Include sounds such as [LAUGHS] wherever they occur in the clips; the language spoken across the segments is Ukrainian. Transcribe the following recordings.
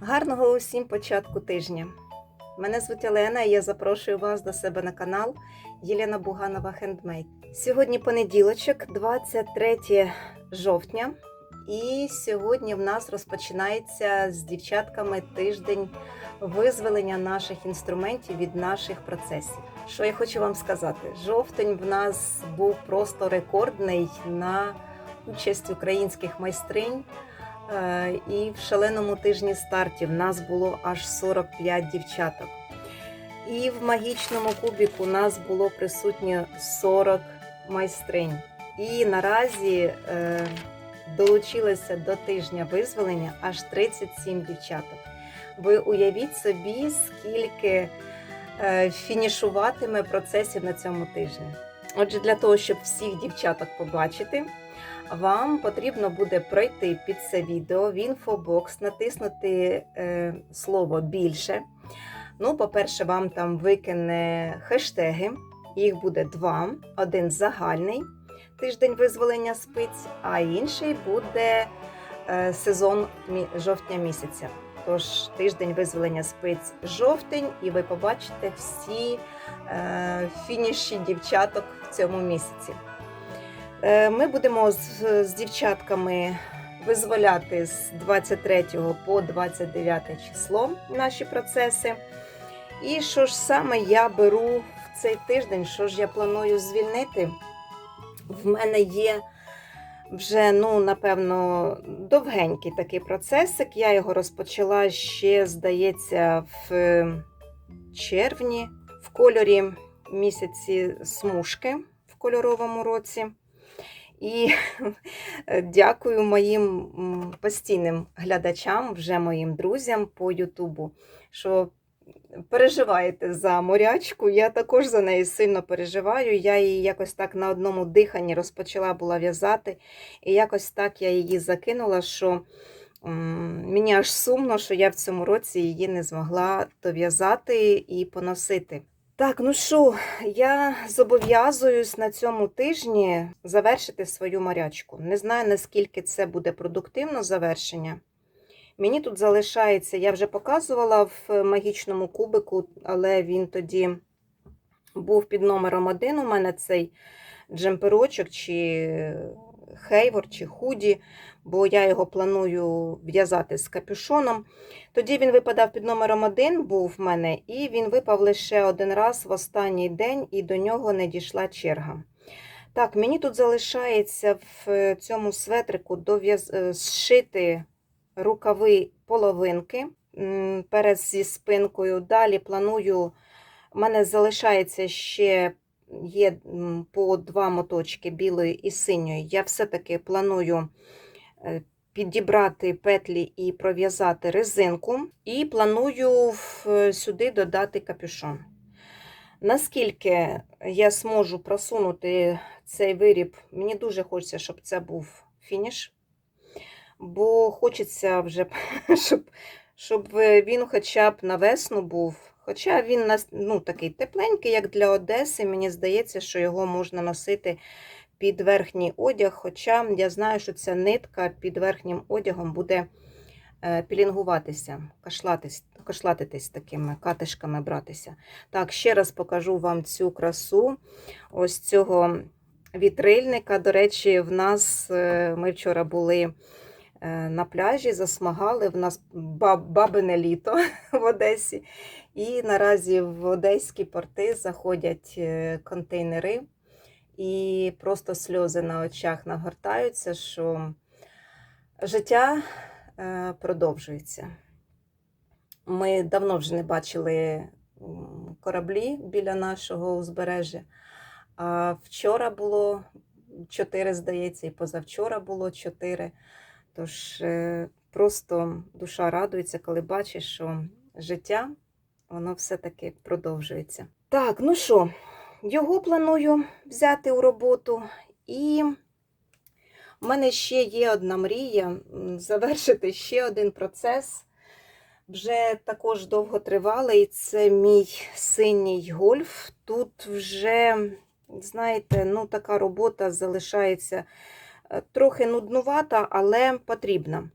Гарного усім початку тижня. Мене звуть Олена і я запрошую вас до себе на канал Єлена Буганова Хендмейд. Сьогодні понеділочок, 23 жовтня, і сьогодні в нас розпочинається з дівчатками тиждень визволення наших інструментів від наших процесів. Що я хочу вам сказати? Жовтень в нас був просто рекордний на участь українських майстринь. Е, І в шаленому тижні стартів нас було аж 45 дівчаток. І в магічному кубіку нас було присутньо 40 майстринь. І наразі е, долучилося до тижня визволення аж 37 дівчаток. Ви уявіть собі, скільки е, фінішуватиме процесів на цьому тижні. Отже, для того, щоб всіх дівчаток побачити, вам потрібно буде пройти під це відео в інфобокс, натиснути е, слово більше. Ну, по-перше, вам там викине хештеги. Їх буде два: один загальний тиждень визволення спиць, а інший буде е, сезон жовтня місяця. Тож тиждень визволення спиць жовтень, і ви побачите всі е, фініші дівчаток в цьому місяці. Е, Ми будемо з, з дівчатками визволяти з 23 по 29 число наші процеси. І що ж саме я беру в цей тиждень, що ж я планую звільнити? В мене є вже, ну, напевно, довгенький такий процесик. Я його розпочала ще, здається, в червні в кольорі місяці смужки в кольоровому році. І дякую моїм постійним глядачам, вже моїм друзям по Ютубу, що переживаєте за морячку. Я також за неї сильно переживаю. Я її якось так на одному диханні розпочала була в'язати, і якось так я її закинула, що мені аж сумно, що я в цьому році її не змогла дов'язати і поносити. Так, ну що, я зобов'язуюсь на цьому тижні завершити свою морячку. Не знаю, наскільки це буде продуктивно завершення. Мені тут залишається, я вже показувала в магічному кубику, але він тоді був під номером один. У мене цей джемперочок, чи хейвор, чи худі, бо я його планую в'язати з капюшоном. Тоді він випадав під номером один, був в мене, і він випав лише один раз в останній день, і до нього не дійшла черга. Так, мені тут залишається в цьому светрику е, зшити рукави половинки перед зі спинкою. Далі планую, у мене залишається ще є по два моточки білої і синьої. Я все-таки планую е, підібрати петлі і пров'язати резинку, і планую сюди додати капюшон. Наскільки я зможу просунути цей виріб, мені дуже хочеться, щоб це був фініш, бо хочеться вже, [LAUGHS] щоб, щоб він хоча б на весну був. Хоча він ну, такий тепленький, як для Одеси, мені здається, що його можна носити під верхній одяг. Хоча я знаю, що ця нитка під верхнім одягом буде е, пілінгуватися, кашлатись, кашлатитись такими катишками братися. Так, ще раз покажу вам цю красу ось цього вітрильника. До речі, в нас е, ми вчора були е, на пляжі, засмагали. В нас баб, бабине літо [LAUGHS] в Одесі. І наразі в одеські порти заходять е, контейнери, і просто сльози на очах нагортаються, що життя е, продовжується. Ми давно вже не бачили кораблі біля нашого узбережжя. А вчора було чотири, здається, і позавчора було чотири. Тож е, просто душа радується, коли бачиш, що життя воно все-таки продовжується. Так, ну що, його планую взяти у роботу. І в мене ще є одна мрія завершити ще один процес. Вже також довго тривалий. Це мій синій гольф. Тут вже, знаєте, ну така робота залишається е, трохи нуднувата, але потрібна.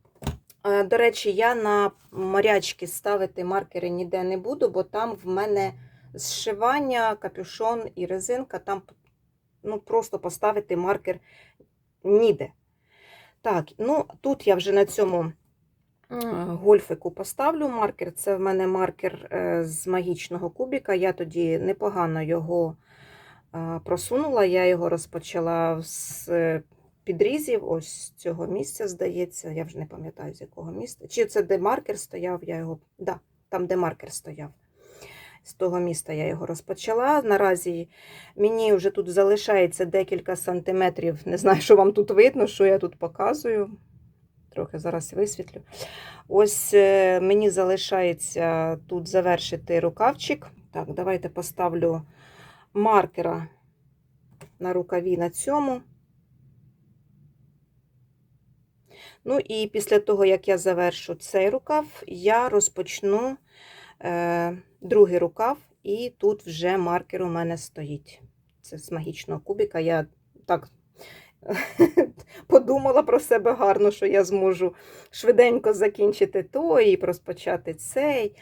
Е, До речі, я на морячки ставити маркери ніде не буду, бо там в мене зшивання, капюшон і резинка. Там ну, просто поставити маркер ніде. Так, ну тут я вже на цьому гольфику поставлю маркер. Це в мене маркер е, з магічного кубіка. Я тоді непогано його е, просунула. Я його розпочала з підрізів, ось з цього місця, здається. Я вже не пам'ятаю, з якого міста. Чи це де маркер стояв, я його. Да, там, де маркер стояв. З того міста я його розпочала. Наразі мені вже тут залишається декілька сантиметрів. Не знаю, що вам тут видно, що я тут показую. Трохи зараз висвітлю. Ось е, мені залишається тут завершити рукавчик. Так, давайте поставлю маркера на рукаві на цьому. Ну і після того, як я завершу цей рукав, я розпочну е, другий рукав, і тут вже маркер у мене стоїть. Це з магічного кубіка. Я так [LAUGHS] подумала про себе гарно, що я зможу швиденько закінчити той і розпочати цей.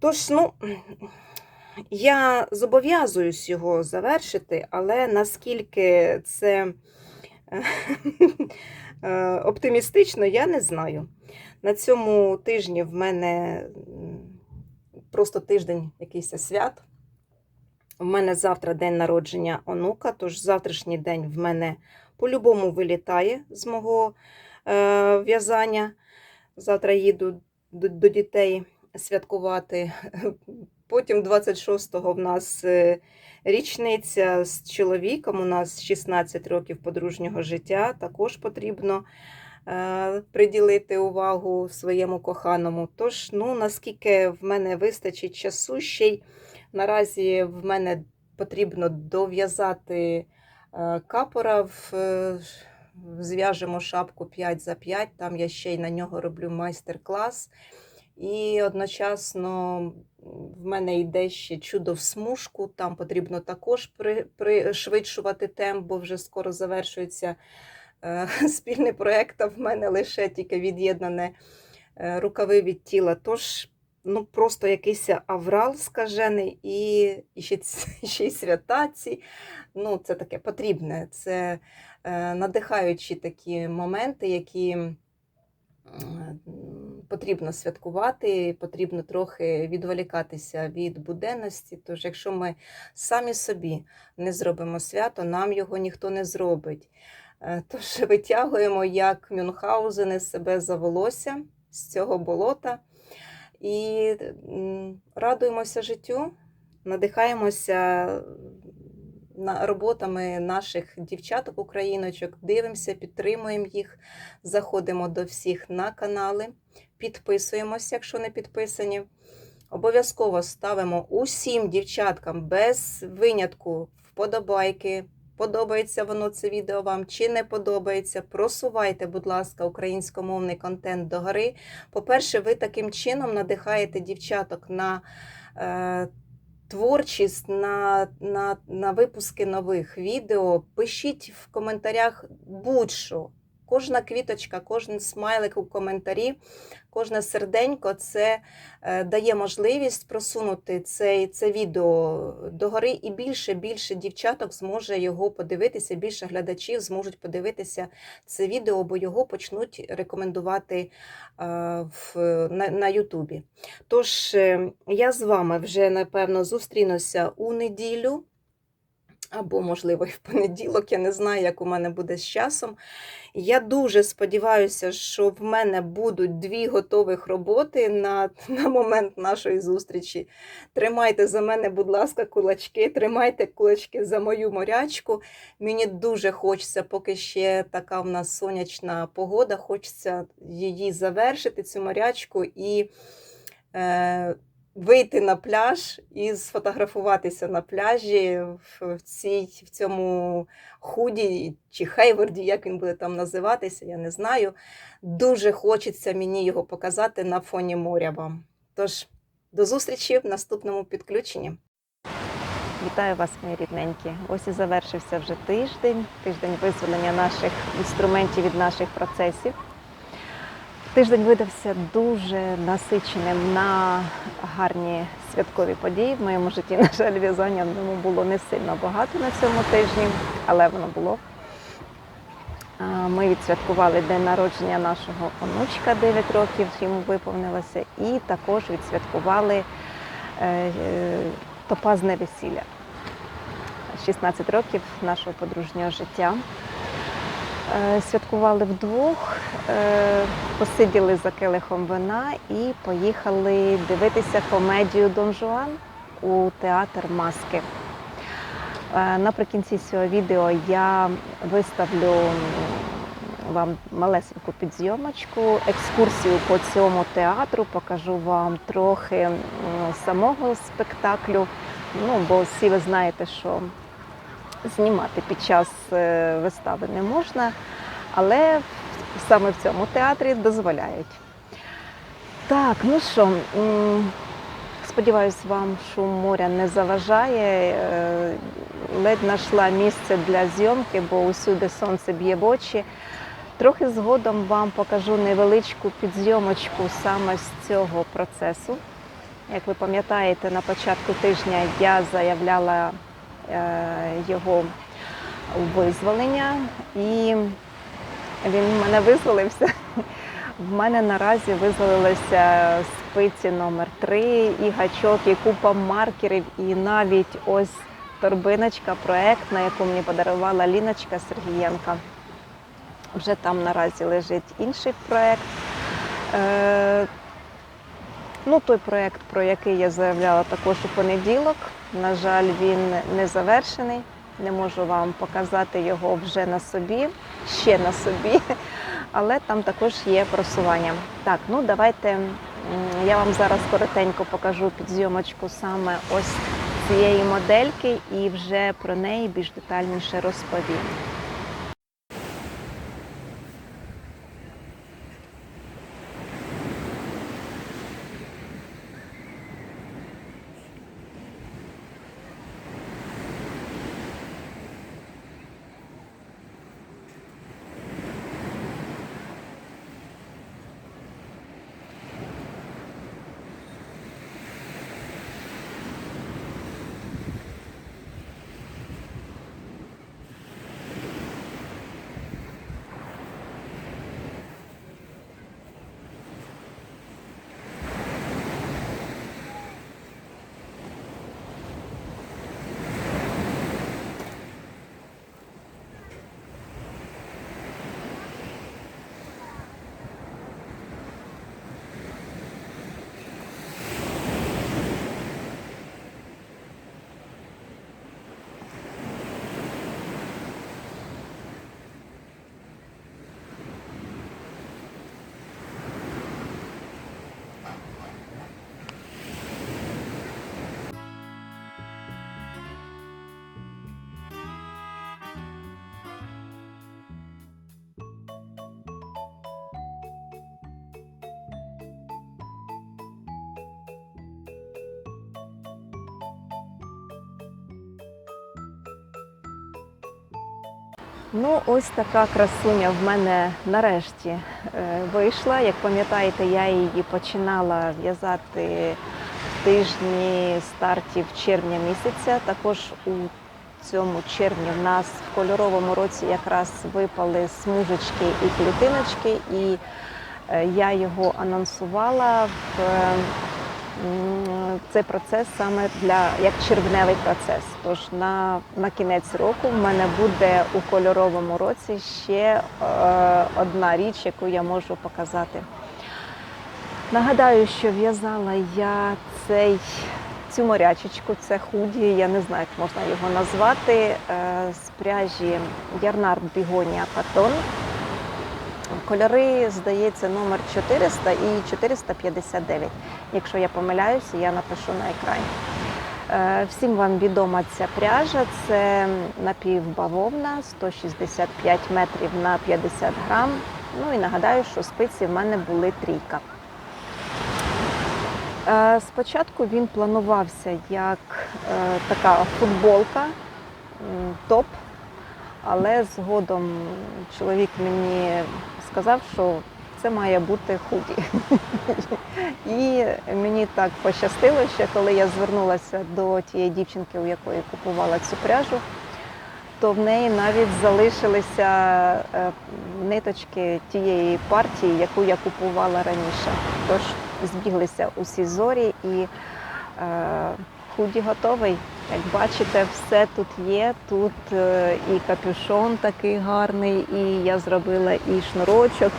Тож, ну, я зобов'язуюсь його завершити, але наскільки це [LAUGHS] оптимістично, я не знаю. На цьому тижні в мене просто тиждень якийсь свят. У мене завтра день народження онука, тож завтрашній день в мене по-любому вилітає з мого е, в'язання. Завтра їду до, до дітей святкувати. Потім 26-го в нас е, річниця з чоловіком. У нас 16 років подружнього життя. Також потрібно е, приділити увагу своєму коханому. Тож, ну, наскільки в мене вистачить часу, ще й наразі в мене потрібно дов'язати е, капора, в, е, зв'яжемо шапку 5 за 5, там я ще й на нього роблю майстер-клас. І одночасно в мене йде ще чудо в смужку, там потрібно також пришвидшувати темп, бо вже скоро завершується е, [LAUGHS] спільний проєкт, а в мене лише тільки від'єднане е, рукави від тіла. Тож ну, просто якийсь аврал скажений, і, і ще, [LAUGHS] ще й свята ці. Ну, це таке потрібне. Це е, надихаючі такі моменти, які потрібно святкувати, потрібно трохи відволікатися від буденності. Тож, якщо ми самі собі не зробимо свято, нам його ніхто не зробить. Е, Тож [LAUGHS] витягуємо, як Мюнхгаузени себе за волосся з цього болота і радуємося життю, надихаємося на роботами наших дівчаток, україночок, дивимося, підтримуємо їх, заходимо до всіх на канали, підписуємося, якщо не підписані. Обов'язково ставимо усім дівчаткам без винятку вподобайки. Подобається воно це відео вам чи не подобається. Просувайте, будь ласка, українськомовний контент до гори. По-перше, ви таким чином надихаєте дівчаток на е, творчість, на, на, на випуски нових відео. Пишіть в коментарях будь-що. Кожна квіточка, кожен смайлик у коментарі, кожне серденько це е, дає можливість просунути цей, це відео догори, і більше більше дівчаток зможе його подивитися, більше глядачів зможуть подивитися це відео, бо його почнуть рекомендувати е, в, на, на Ютубі. Тож е, я з вами вже напевно зустрінуся у неділю. Або, можливо, і в понеділок, я не знаю, як у мене буде з часом. Я дуже сподіваюся, що в мене будуть дві готових роботи на, на момент нашої зустрічі. Тримайте за мене, будь ласка, кулачки, тримайте кулачки за мою морячку. Мені дуже хочеться, поки ще така в нас сонячна погода, хочеться її завершити, цю морячку, і е, вийти на пляж і сфотографуватися на пляжі в, цій, в цьому худі чи хейворді, як він буде там називатися, я не знаю. Дуже хочеться мені його показати на фоні моря вам. Тож, до зустрічі в наступному підключенні. Вітаю вас, мої рідненькі. Ось і завершився вже тиждень, тиждень визволення наших інструментів від наших процесів. Тиждень видався дуже насиченим на гарні святкові події. В моєму житті, [LAUGHS] на жаль, в'язання ньому було не сильно багато на цьому тижні, але воно було. Ми відсвяткували день народження нашого онучка 9 років, йому виповнилося, і також відсвяткували е, е, топазне весілля. 16 років нашого подружнього життя. Е, Святкували вдвох, е, посиділи за келихом вина і поїхали дивитися комедію Дон Жуан у театр маски. Е, Наприкінці цього відео я виставлю вам малесеньку підзйомочку, екскурсію по цьому театру, покажу вам трохи самого спектаклю. Ну, бо всі ви знаєте, що знімати під час е, вистави не можна, але саме в цьому театрі дозволяють. Так, ну що, сподіваюсь, вам шум моря не заважає. Е, Ледь знайшла місце для зйомки, бо усюди сонце б'є в очі. Трохи згодом вам покажу невеличку підзйомочку саме з цього процесу. Як ви пам'ятаєте, на початку тижня я заявляла його визволення, і він в мене визволився. В мене наразі визволилися спиці номер 3 і гачок, і купа маркерів, і навіть ось торбиночка, проект, на яку мені подарувала Ліночка Сергієнка. Вже там наразі лежить інший проект. Ну, той проєкт, про який я заявляла також у понеділок. На жаль, він не завершений. Не можу вам показати його вже на собі, ще на собі, [LAUGHS] але там також є просування. Так, ну давайте я вам зараз коротенько покажу підзйомочку саме ось цієї модельки і вже про неї більш детальніше розповім. Ну, ось така красуня в мене нарешті е, вийшла. Як пам'ятаєте, я її починала в'язати в тижні стартів червня місяця. Також у цьому червні в нас в кольоровому році якраз випали смужечки і клітиночки, і е, я його анонсувала в е, цей процес саме для як червневий процес. Тож на, на кінець року в мене буде у кольоровому році ще е, одна річ, яку я можу показати. Нагадаю, що в'язала я цей цю морячечку, це худі, я не знаю, як можна його назвати, е, з пряжі Ярнард Бігонія Катон. Кольори, здається, номер 400 і 459. Якщо я помиляюся, я напишу на екрані. Е, Всім вам відома ця пряжа. Це напівбавовна, 165 метрів на 50 грам. Ну і нагадаю, що спиці в мене були трійка. Е, Спочатку він планувався як е, така футболка, топ, але згодом чоловік мені сказав, що це має бути худі. [LAUGHS] І мені так пощастило, що коли я звернулася до тієї дівчинки, у якої купувала цю пряжу, то в неї навіть залишилися е, ниточки тієї партії, яку я купувала раніше. Тож збіглися усі зорі і е, худі готовий. Як бачите, все тут є. Тут е, і капюшон такий гарний, і я зробила і шнурочок,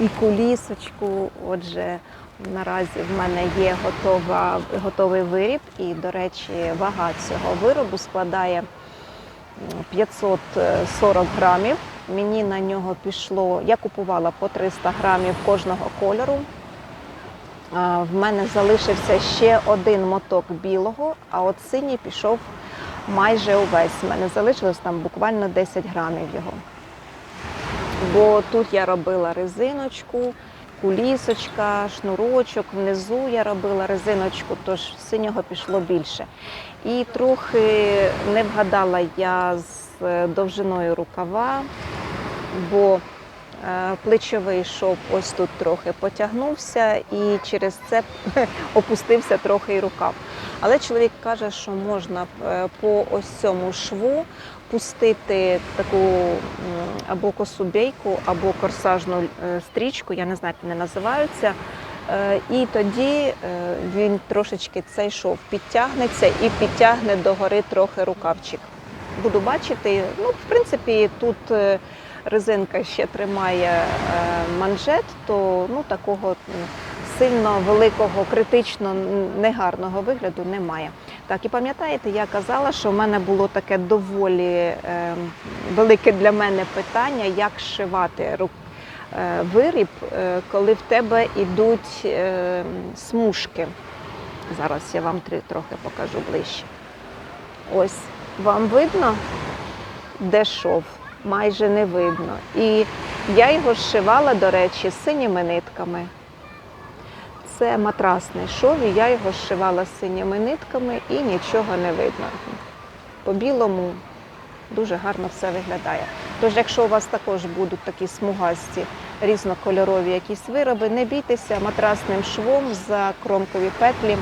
і кулісочку. Отже, наразі в мене є готова, готовий виріб, і, до речі, вага цього виробу складає 540 грамів. Мені на нього пішло, я купувала по 300 грамів кожного кольору. В мене залишився ще один моток білого, а от синій пішов майже увесь. У мене залишилось там буквально 10 грамів його. Бо тут я робила резиночку, кулісочка, шнурочок, внизу я робила резиночку, тож синього пішло більше. І трохи не вгадала я з е, довжиною рукава, бо плечовий шов ось тут трохи потягнувся і через це [LAUGHS] опустився трохи і рукав. Але чоловік каже, що можна е, по ось цьому шву пустити таку або косу бейку, або корсажну е, стрічку, я не знаю, як вони називаються. Е, І тоді е, він трошечки цей шов підтягнеться і підтягне догори трохи рукавчик. Буду бачити. Ну, в принципі, тут е, резинка ще тримає е, манжет, то ну, такого сильно великого, критично негарного вигляду немає. Так, і пам'ятаєте, я казала, що в мене було таке доволі е, велике для мене питання, як шивати е, виріб, коли в тебе йдуть смужки. Зараз я вам трохи покажу ближче. Ось вам видно, де шов? Майже не видно. І я його зшивала, до речі, синіми нитками. Це матрасний шов, і я його зшивала синіми нитками і нічого не видно. По білому дуже гарно все виглядає. Тож, якщо у вас також будуть такі смугасті різнокольорові якісь вироби, не бійтеся матрасним швом за кромкові петлі.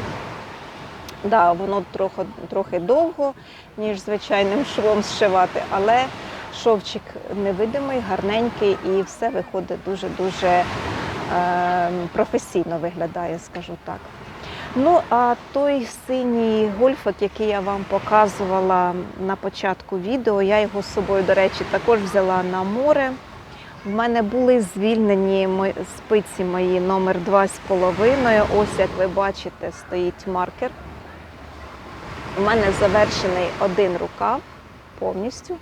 Да, воно трохи, трохи довго, ніж звичайним швом зшивати, але шовчик невидимий, гарненький і все виходить дуже-дуже е, професійно виглядає, скажу так. Ну, а той синій гольфик, який я вам показувала на початку відео, я його з собою, до речі, також взяла на море. В мене були звільнені спиці мої номер 2,5. Ось як ви бачите, стоїть маркер. У мене завершений один рукав повністю.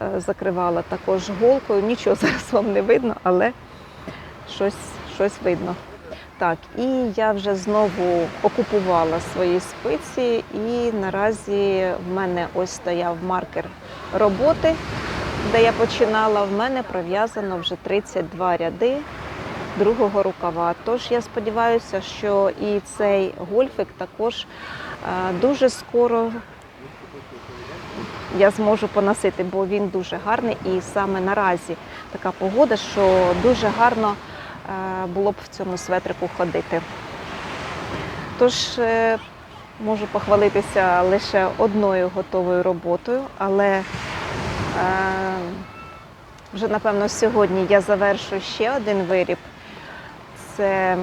Е, Закривала також голкою. Нічого [LAUGHS] зараз вам не видно, але щось, щось видно. Так, і я вже знову окупувала свої спиці, і наразі в мене ось стояв маркер роботи, де я починала. В мене пров'язано вже 32 ряди другого рукава. Тож я сподіваюся, що і цей гольфик також е, дуже скоро я зможу поносити, бо він дуже гарний. І саме наразі така погода, що дуже гарно е, було б в цьому светрику ходити. Тож е, можу похвалитися лише одною готовою роботою, але е, вже напевно сьогодні я завершу ще один виріб. Це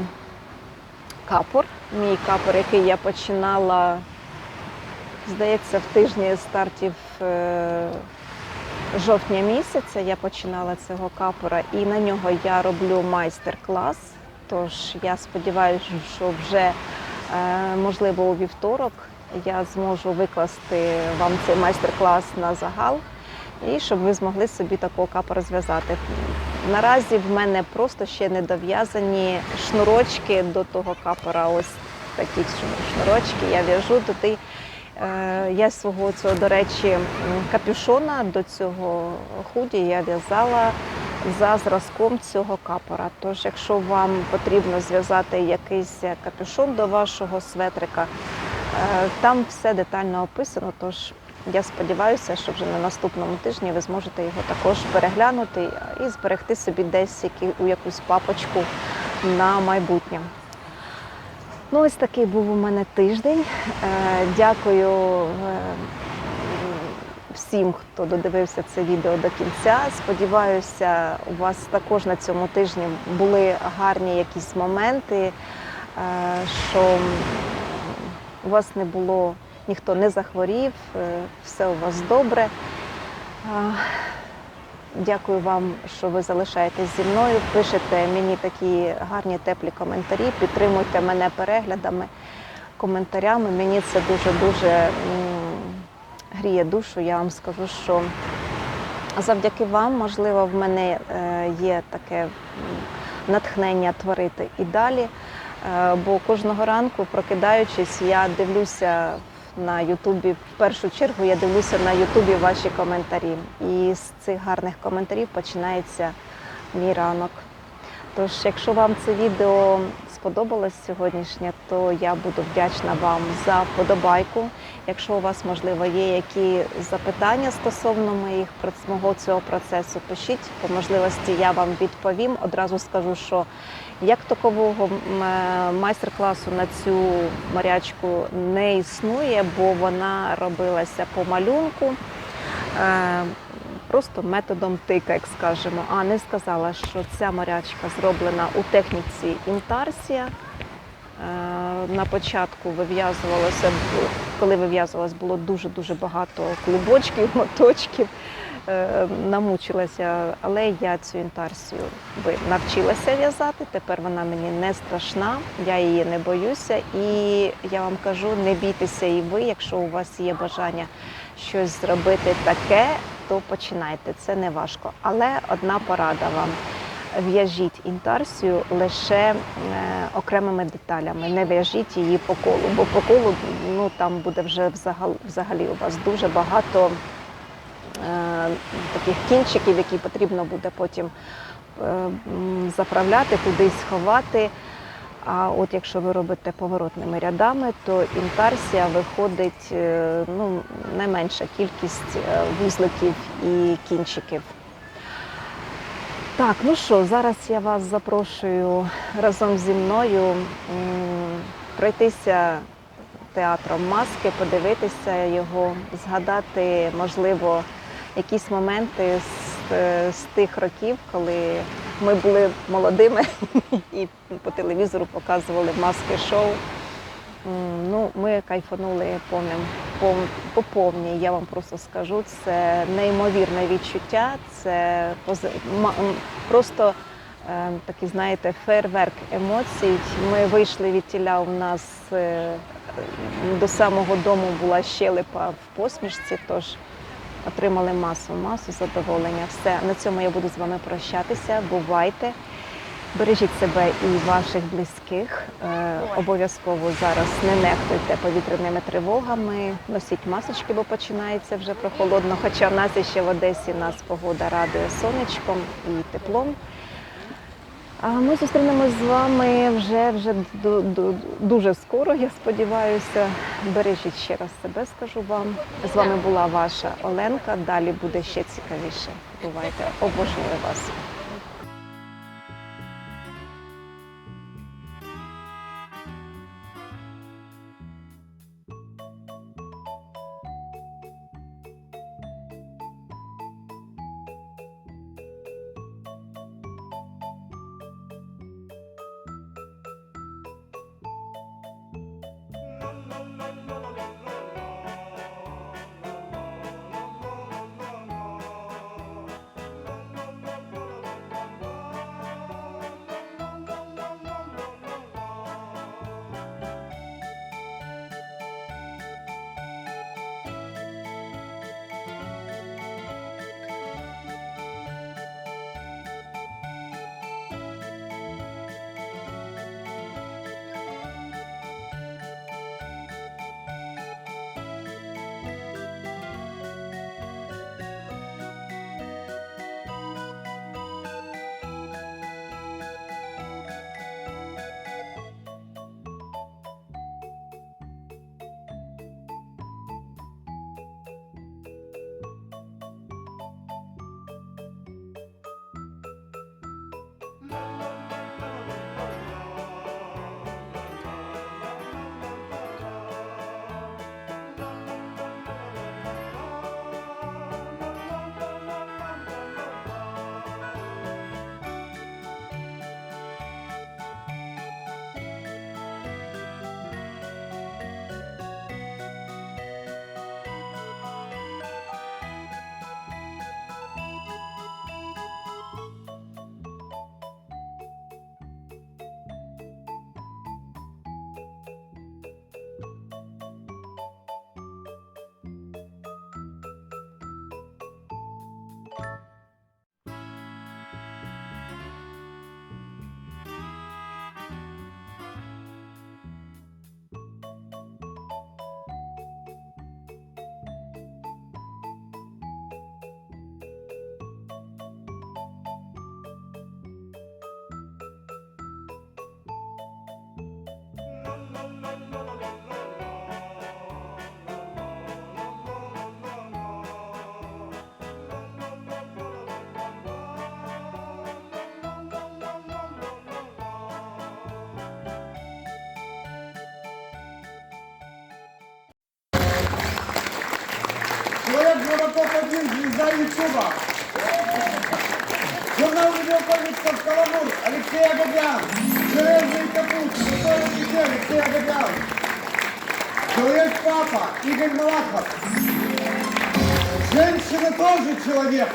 капор, мій капор, який я починала, здається, в тижні стартів жовтня місяця. Я починала цього капора, і на нього я роблю майстер-клас. Тож я сподіваюся, що вже е, можливо у вівторок я зможу викласти вам цей майстер-клас на загал, і щоб ви змогли собі такого капора зв'язати. Наразі в мене просто ще не дов'язані шнурочки до того капора. Ось такі шнурочки я в'яжу туди. Е, Я свого цього, до речі, капюшона до цього худі я в'язала за зразком цього капора. Тож, якщо вам потрібно зв'язати якийсь капюшон до вашого светрика, е, там все детально описано. Тож Я сподіваюся, що вже на наступному тижні ви зможете його також переглянути і зберегти собі десь у якусь папочку на майбутнє. Ну, ось такий був у мене тиждень. Е, Дякую е, всім, хто додивився це відео до кінця. Сподіваюся, у вас також на цьому тижні були гарні якісь моменти, е, що у вас не було, ніхто не захворів, все у вас добре. Дякую вам, що ви залишаєтесь зі мною. Пишете мені такі гарні теплі коментарі, підтримуйте мене переглядами, коментарями. Мені це дуже-дуже гріє душу. Я вам скажу, що завдяки вам, можливо, в мене е, є таке натхнення творити і далі. Е, Бо кожного ранку, прокидаючись, я дивлюся на Ютубі. В першу чергу я дивлюся на Ютубі ваші коментарі. І з цих гарних коментарів починається мій ранок. Тож, якщо вам це відео сподобалось сьогоднішнє, то я буду вдячна вам за вподобайку. Якщо у вас, можливо, є які запитання стосовно моїх мого цього процесу, пишіть. По можливості я вам відповім. Одразу скажу, що як такового е, майстер-класу на цю морячку не існує, бо вона робилася по малюнку. Е, Просто методом тика, як скажемо. А не сказала, що ця морячка зроблена у техніці інтарсія. Е, На початку вив'язувалося, коли вив'язувалось, було дуже-дуже багато клубочків, моточків. Е, Намучилася, але я цю інтарсію навчилася в'язати. Тепер вона мені не страшна, я її не боюся. І я вам кажу, не бійтеся і ви, якщо у вас є бажання щось зробити таке, то починайте. Це не важко. Але одна порада вам. В'яжіть інтарсію лише е, окремими деталями, не в'яжіть її по колу, бо по колу ну, там буде вже взагалі, взагалі у вас дуже багато таких кінчиків, які потрібно буде потім е, заправляти, кудись ховати. А от якщо ви робите поворотними рядами, то інтарсія виходить е, ну, найменша кількість е, вузликів і кінчиків. Так, ну що, зараз я вас запрошую разом зі мною пройтися театром маски, подивитися його, згадати, можливо, якісь моменти з, е, з тих років, коли ми були молодими [LAUGHS] і по телевізору показували маски шоу. Ну, ми кайфанули повним, пов- по повній. Я вам просто скажу, це неймовірне відчуття. Це просто е, такий, знаєте, фейерверк емоцій. Ми вийшли від тіля. У нас е, до самого дому була щелепа в посмішці. Тож отримали масу, масу задоволення. Все на цьому я буду з вами прощатися. Бувайте. Бережіть себе і ваших близьких. Е, обов'язково зараз не нехтуйте повітряними тривогами, носіть масочки, бо починається вже прохолодно. Хоча в нас ще в Одесі нас погода радує сонечком і теплом. Ми зустрінемось з вами вже, вже ду- ду- дуже скоро, я сподіваюся. Бережіть ще раз себе, скажу вам. З вами була ваша Оленка. Далі буде ще цікавіше. Бувайте, обожнюю вас. Топ-1 звезда Ютуба. Журнал видеокомиксов «Каламур» Алексей Агабян. Железный капут, Золотой офицер Алексей Агабян. Человек-папа Игорь Малахов. Женщина тоже человек.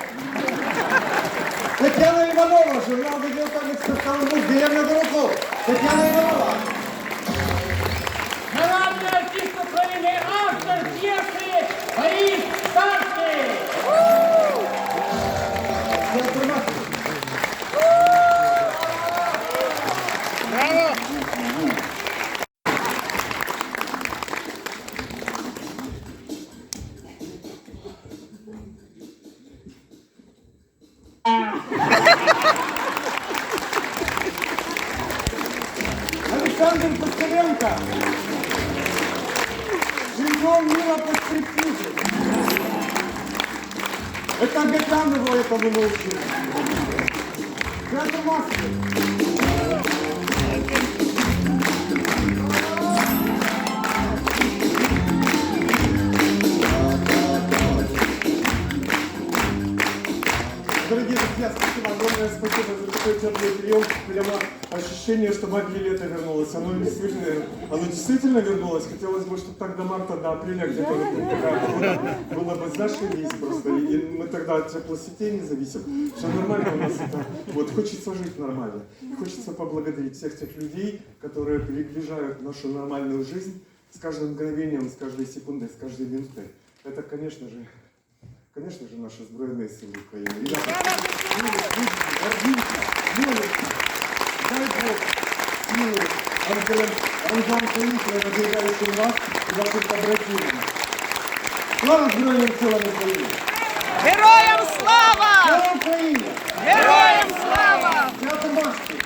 Татьяна Иванова, журнал видеокомиксов «Каламур», деревня Дураков. Татьяна Иванова. Оно действительно вернулось. Хотелось бы, чтобы так до марта, до апреля где-то вот такая погода было бы зашибись просто. И мы тогда от теплосетей не зависим. Все нормально у нас это. Вот хочется жить нормально. Хочется поблагодарить всех тех людей, которые приближают нашу нормальную жизнь с каждым мгновением, с каждой секундой, с каждой минутой. Это, конечно же, Конечно же, наши Збройные силы Украины. Ребята, молимся. Дай Бог силы ангелам Украины, надвигающим вас и ваших побратимов. Слава Збройним силам України! Героям слава! Слава Україні! Героям слава! Свято маски!